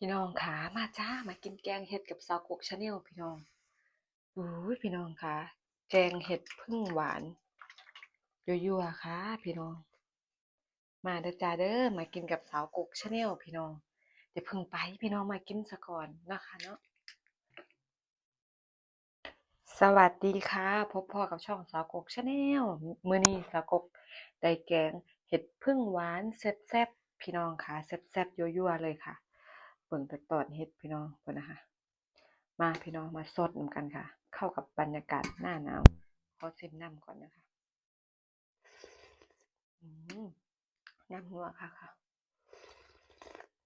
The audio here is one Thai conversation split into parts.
พี่น้องขามาจ้ามากินแกงเห็ดกับสาวกกชาแนลพี่น้องอุ้ยพี่น้องขาแกงเห็ดพึ่งหวานยั่วๆค่ะ พี่น้อง มาเด้อจ้าเด้อมากินกับสาวกกชาแนลพี่น้องเดี๋ยวพึ่งไปพี่น้องมากินซะก่อนนะคะเนาะสวัสดีค่ะ พบพ่อกับช่องสาวกกชาแนลมื้อนี้สาวกกได้แกงเห็ดพึ่งหวานแซ่บๆพี่น้องค่ะแซ่บๆยั่วๆเลยค่ะ เบิ่งแต่ตอนเฮ็ดพี่น้องเพิ่นนะคะ มาพี่น้องมาสดนกันค่ะ เข้ากับบรรยากาศหน้าหนาวขอชิมน้ำก่อนนะคะอืมน้ำนัวค่ะค่ะ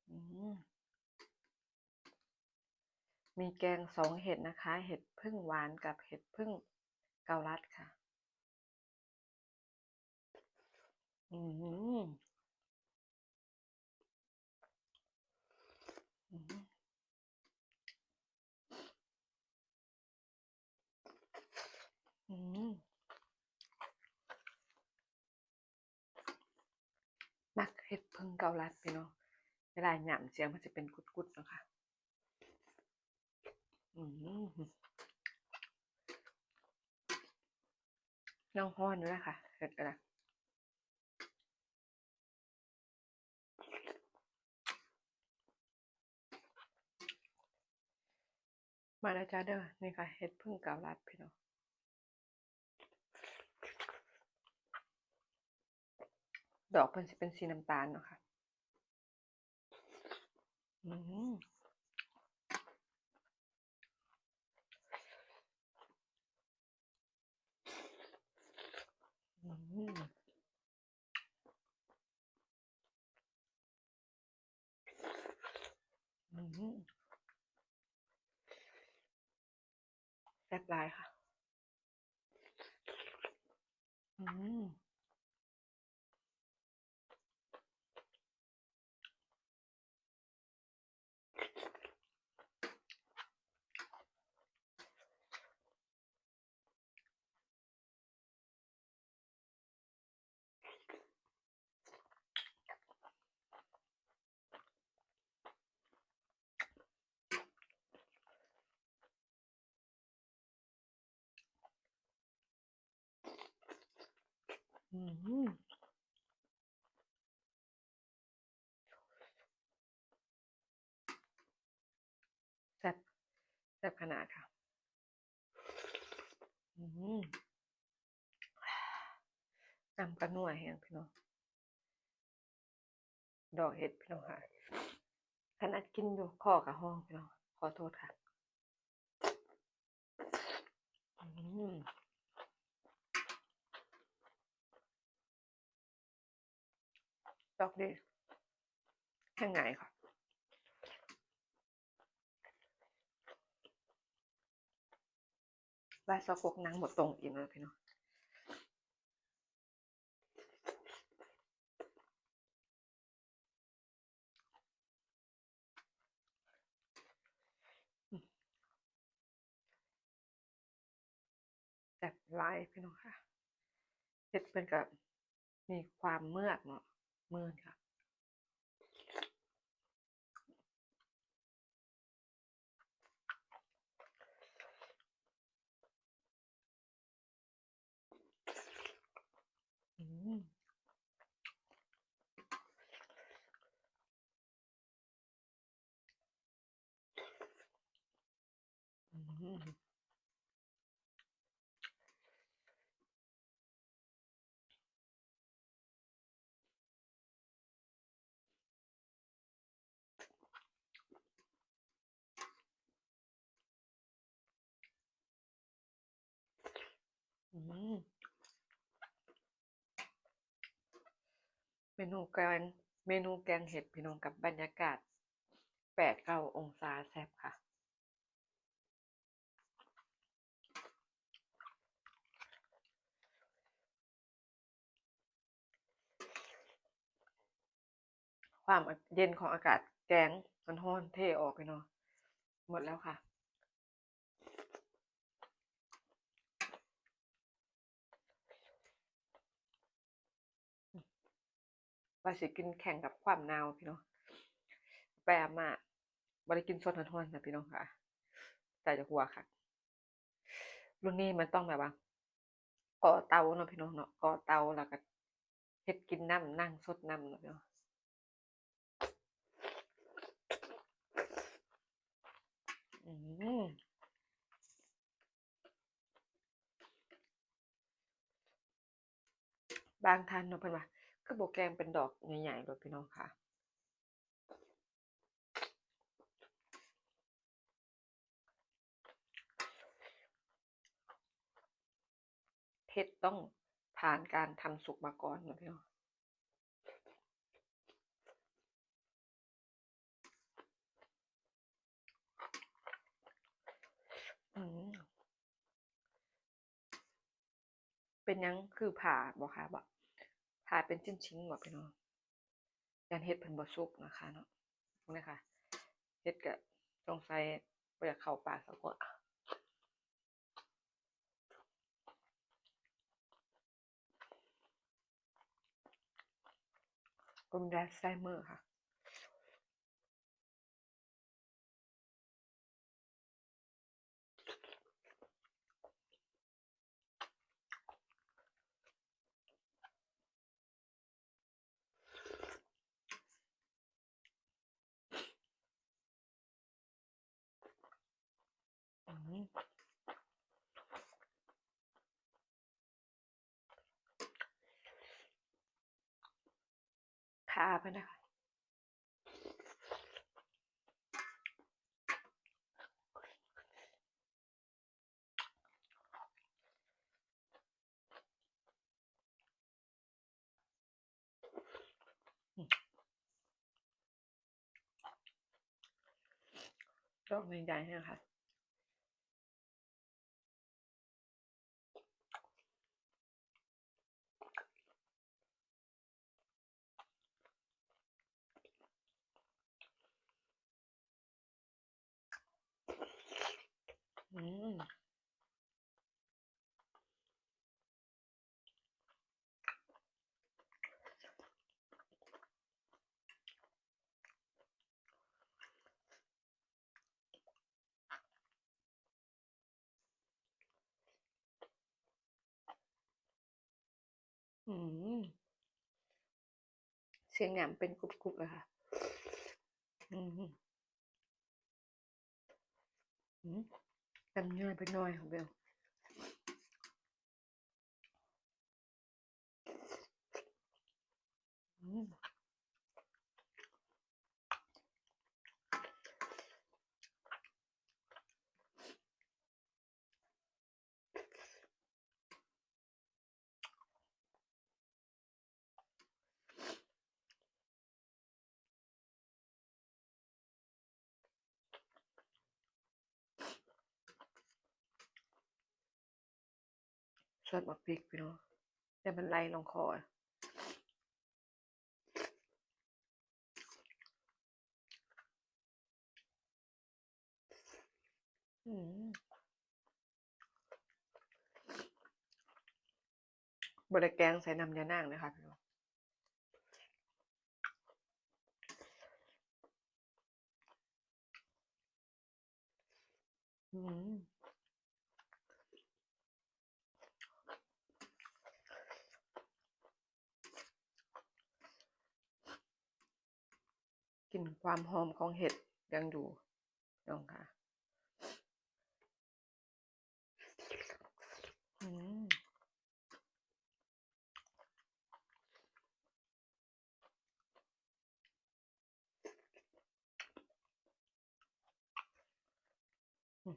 อืมมีแกงสองเห็ดนะคะ เห็ดพึ่งหวานกับเห็ดพึ่งเกาลัดค่ะ อืมอืมอืมมัก เกาลัดพี่น้องเวลาหยำเสียงมันจะเป็นกุดๆเนาะคะอืมน้องฮ้อนด้วยค่ะเห็ดอะไรมาแล้วจ้าเด้อนี่ค่ะเห็ดพึ่งเกาลัดพี่น้อง ดอกเพิ่นสิเป็นสีน้ำตาลเนาะค่ะอืมอืมอืมแซ่บหลายค่ะ อืมอืม แซ่บแซ่บขนาดค่ะอืมน้ำกระนัวแห้งพี่น้อง ดอกเห็ดพี่น้องค่ะขนาดกินอยู่คอกับห้องพี่น้อง ขอโทษค่ะ อืม อกดีแค่ไงค่ะ ว่าสะกกนางหมดตรงอีกแล้วพี่น้องแซ่บหลายพี่น้องค่ะเห็ดเป็นกับมีความเมือกเนาะ มือนค่ะอื เมนูแกงเมนูแกงเห็ดพี่น้องกับบรรยากาศแปดเก้าองศาแซ่บค่ะความเย็นของอากาศแกงมันร้อนเทออกไปเนาะหมดแล้วค่ะ ว่าสิกินแข่งกับความหนาวพี่เนาะไปอาบมาบ่ได้กินสดร้อนๆนะพี่น้องค่ะใส่จากหัวค่ะรุ่นนี้มันต้องแบบว่าก่อเตาเนาะพี่น้องเนาะก่อเตาแล้วก็เฮ็ดกินน้ำนั่งสดน้ำเนาะพี่น้องอืมบางท่านเนาะเพิ่นว่า คือบ่แกงเป็นดอกใหญ่ๆโลดพี่น้องค่ะเห็ดต้องผ่านการทำสุกมาก่อนนะพี่น้องเป็นยังคือผ่าบ่คะบ่ ผ่าเป็นชิ้นๆบ่พี่น้องยันเฮ็ดเพิ่นบ่สุกนะคะเนาะพวกนี้ค่ะเฮ็ดก็สงสัยบ่อยากเข้าปากสักกว่ากลมแดดไซเมอร์ค่ะ คาไปนะคะก็มีใจให้ค่ะ อืม อืม เสียงแหนมเป็นกรุบๆเลยค่ะอืมอืมจำเนื่อยไปหน่อยของเบลอืม ซอสบักพริกพี่น้องแต่มันไหลลงคออะอืมบ่ได้แกงใส่น้ำยานางนะคะพี่น้อง อืม กลิ่น ความหอมของเห็ดยังอยู่น้องค่ะ อืม อืม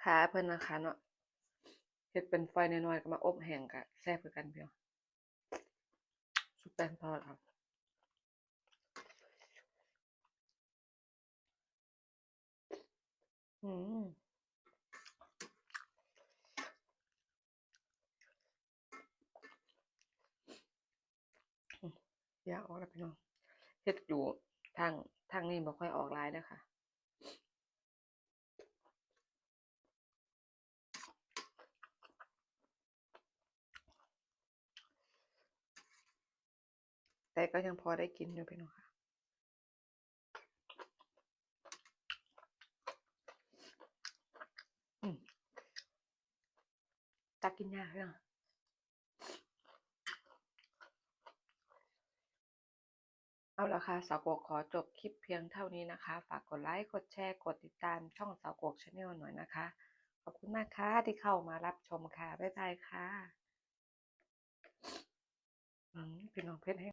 ขาเพิ่นนะคะเนาะเฮ็ดเป็นฝอยน้อยๆก็มาอบแห้งก็แซ่บคือกันเพี่น้องซุปแป้งทอดครับอืมอืมอยาออกแล้วพี่น้องเฮ็ดอยู่ทางทางนี้บ่ค่อยออกหลายเด้ค่ะ แต่ก็ยังพอได้กินอยู่พี่น้องค่ะอืมตักกินยากเรื่องเอาละค่ะสาวกกขอจบคลิปเพียงเท่านี้นะคะ ฝากกดไลค์ กดแชร์ กดติดตามช่องสาวกกชาแนลหน่อยนะคะ ขอบคุณมากค่ะที่เข้ามารับชมค่ะ บ๊ายบายค่ะอืมพี่น้องเพชรให้